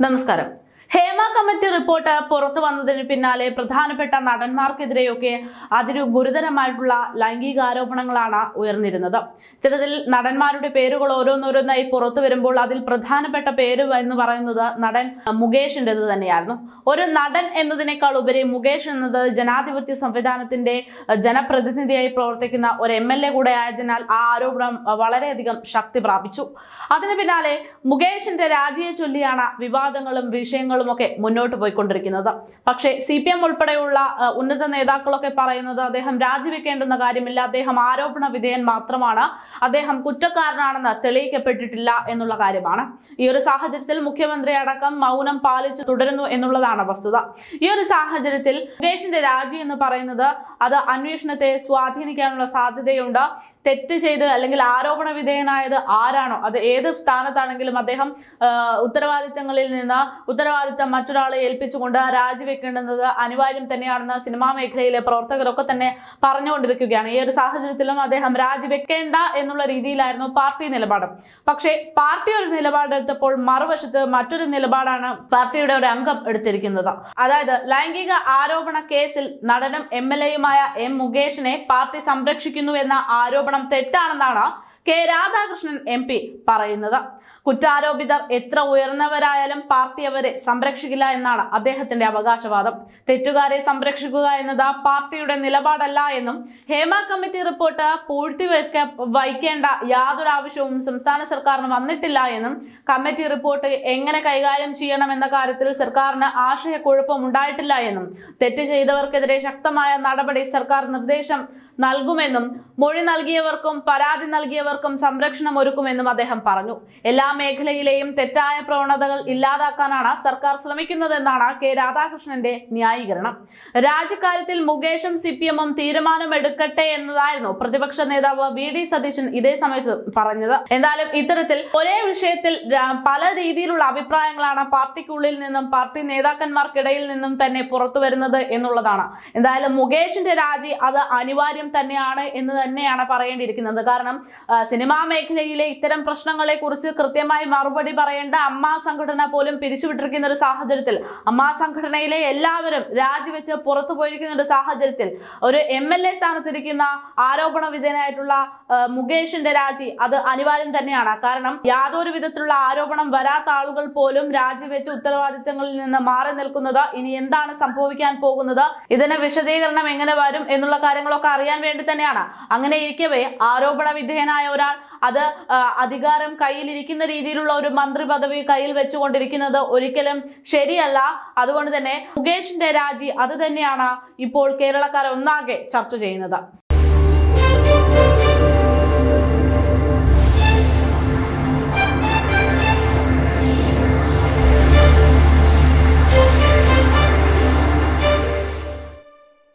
നമസ്കാരം. Hema committee report പുറത്തു വന്നതിന് പിന്നാലെ പ്രധാനപ്പെട്ട നടന്മാർക്കെതിരെയൊക്കെ അതിരു ഗുരുതരമായിട്ടുള്ള ലൈംഗികാരോപണങ്ങളാണ് ഉയർന്നിരുന്നത്. ഇത്തരത്തിൽ നടന്മാരുടെ പേരുകൾ ഓരോന്നോരോന്നായി പുറത്തു വരുമ്പോൾ അതിൽ പ്രധാനപ്പെട്ട പേര് എന്ന് പറയുന്നത് നടൻ മുകേഷിന്റെത് തന്നെയായിരുന്നു. ഒരു നടൻ എന്നതിനേക്കാൾ ഉപരി മുകേഷ് എന്നത് ജനാധിപത്യ സംവിധാനത്തിന്റെ ജനപ്രതിനിധിയായി പ്രവർത്തിക്കുന്ന ഒരു എം എൽ എ കൂടെ ആയതിനാൽ ആ ആരോപണം വളരെയധികം ശക്തി പ്രാപിച്ചു. അതിന് പിന്നാലെ മുകേഷിന്റെ രാജിയെ ചൊല്ലിയാണ് വിവാദങ്ങളും വിഷയങ്ങളും ഒക്കെ മുന്നോട്ട് പോയിക്കൊണ്ടിരിക്കുന്നത്. പക്ഷേ സി പി എം ഉൾപ്പെടെയുള്ള ഉന്നത നേതാക്കളൊക്കെ പറയുന്നത് അദ്ദേഹം രാജിവെക്കേണ്ടുന്ന കാര്യമില്ല. അദ്ദേഹം ആരോപണ വിധേയൻ മാത്രമാണ്. അദ്ദേഹം കുറ്റക്കാരനാണെന്ന് തെളിയിക്കപ്പെട്ടിട്ടില്ല എന്നുള്ള കാര്യമാണ്. ഈ ഒരു സാഹചര്യത്തിൽ മുഖ്യമന്ത്രി അടക്കം മൗനം പാലിച്ചു തുടരുന്നു എന്നുള്ളതാണ് വസ്തുത. ഈ ഒരു സാഹചര്യത്തിൽ മുകേഷിന്റെ രാജി എന്ന് പറയുന്നത് അത് അന്വേഷണത്തെ സ്വാധീനിക്കാനുള്ള സാധ്യതയുണ്ട്. തെറ്റ് ചെയ്ത് അല്ലെങ്കിൽ ആരോപണ വിധേയനായത് ആരാണോ? അത് ഏത് സ്ഥാനത്താണെങ്കിലും അദ്ദേഹം ഉത്തരവാദിത്തങ്ങളിൽ നിന്ന് ഉത്തരവാദിത്തം മറ്റൊരാളെ ഏൽപ്പിച്ചുകൊണ്ട് രാജിവെക്കേണ്ടുന്നത് അനിവാര്യം തന്നെയാണെന്ന് സിനിമാ മേഖലയിലെ പ്രവർത്തകരൊക്കെ തന്നെ പറഞ്ഞുകൊണ്ടിരിക്കുകയാണ്. ഈ ഒരു സാഹചര്യത്തിലും അദ്ദേഹം രാജിവെക്കേണ്ട എന്നുള്ള രീതിയിലായിരുന്നു പാർട്ടി നിലപാട്. പക്ഷേ പാർട്ടി ഒരു നിലപാടെടുത്തപ്പോൾ മറുവശത്ത് മറ്റൊരു നിലപാടാണ് പാർട്ടിയുടെ ഒരു അംഗം എടുത്തിരിക്കുന്നത്. അതായത് ലൈംഗിക ആരോപണ കേസിൽ നടനും എം എൽ എയുമായ എം മുകേഷിനെ പാർട്ടി സംരക്ഷിക്കുന്നു എന്ന ആരോപണം തെറ്റാണെന്നാണ് കെ രാധാകൃഷ്ണൻ എം പറയുന്നത്. കുറ്റാരോപിതർ എത്ര ഉയർന്നവരായാലും പാർട്ടി അവരെ സംരക്ഷിക്കില്ല എന്നാണ് അദ്ദേഹത്തിന്റെ അവകാശവാദം. തെറ്റുകാരെ സംരക്ഷിക്കുക എന്നത് പാർട്ടിയുടെ നിലപാടല്ല എന്നും ഹേമ കമ്മിറ്റി റിപ്പോർട്ട് പൂഴ്ത്തിവെക്ക വയ്ക്കേണ്ട യാതൊരു ആവശ്യവും സംസ്ഥാന സർക്കാരിന് വന്നിട്ടില്ല എന്നും കമ്മിറ്റി റിപ്പോർട്ട് എങ്ങനെ കൈകാര്യം ചെയ്യണം എന്ന കാര്യത്തിൽ സർക്കാരിന് ആശയക്കുഴപ്പം ഉണ്ടായിട്ടില്ല എന്നും തെറ്റ് ചെയ്തവർക്കെതിരെ ശക്തമായ നടപടി സർക്കാർ നിർദ്ദേശം നൽകുമെന്നും മൊഴി നൽകിയവർക്കും പരാതി നൽകിയവർക്കും സംരക്ഷണം ഒരുക്കുമെന്നും അദ്ദേഹം പറഞ്ഞു. എല്ലാ മേഖലയിലെയും തെറ്റായ പ്രവണതകൾ ഇല്ലാതാക്കാനാണ് സർക്കാർ ശ്രമിക്കുന്നതെന്നാണ് കെ രാധാകൃഷ്ണന്റെ ന്യായീകരണം. രാജിക്കാര്യത്തിൽ മുകേഷും സി പി എമ്മും തീരുമാനമെടുക്കട്ടെ എന്നതായിരുന്നു പ്രതിപക്ഷ നേതാവ് വി ഡി സതീശൻ ഇതേ സമയത്ത് പറഞ്ഞത്. എന്തായാലും ഇത്തരത്തിൽ ഒരേ വിഷയത്തിൽ പല രീതിയിലുള്ള അഭിപ്രായങ്ങളാണ് പാർട്ടിക്കുള്ളിൽ നിന്നും പാർട്ടി നേതാക്കന്മാർക്കിടയിൽ നിന്നും തന്നെ പുറത്തു വരുന്നത് എന്നുള്ളതാണ്. എന്തായാലും മുകേഷിന്റെ രാജി അത് അനിവാര്യം തന്നെയാണ് എന്ന് തന്നെയാണ് പറയേണ്ടിയിരിക്കുന്നത്. കാരണം സിനിമാ മേഖലയിലെ ഇത്തരം പ്രശ്നങ്ങളെ കുറിച്ച് കൃത്യമായി മറുപടി പറയേണ്ട അമ്മാ സംഘടന പോലും പിരിച്ചുവിട്ടിരിക്കുന്ന ഒരു സാഹചര്യത്തിൽ അമ്മാ സംഘടനയിലെ എല്ലാവരും രാജിവെച്ച് പുറത്തു പോയിരിക്കുന്ന ഒരു സാഹചര്യത്തിൽ ഒരു എം എൽ എ സ്ഥാനത്തിരിക്കുന്ന ആരോപണ വിധേയനായിട്ടുള്ള മുകേഷിന്റെ രാജി അത് അനിവാര്യം തന്നെയാണ്. കാരണം യാതൊരു വിധത്തിലുള്ള ആരോപണം വരാത്ത ആളുകൾ പോലും രാജിവെച്ച് ഉത്തരവാദിത്തങ്ങളിൽ നിന്ന് മാറി നിൽക്കുന്നത് ഇനി എന്താണ് സംഭവിക്കാൻ പോകുന്നത്? ഇതിന് വിശദീകരണം എങ്ങനെ വരും എന്നുള്ള കാര്യങ്ങളൊക്കെ അറിയാൻ വേണ്ടി തന്നെയാണ്. അങ്ങനെ ഇരിക്കവേ ആരോപണ വിധേയനായ ഒരാൾ അത് അധികാരം കയ്യിലിരിക്കുന്ന രീതിയിലുള്ള ഒരു മന്ത്രി പദവി കയ്യിൽ വെച്ചുകൊണ്ടിരിക്കുന്നത് ഒരിക്കലും ശരിയല്ല. അതുകൊണ്ട് തന്നെ മുകേഷിന്റെ രാജി അത് തന്നെയാണ് ഇപ്പോൾ കേരളക്കാർ ഒന്നാകെ ചർച്ച ചെയ്യുന്നത്.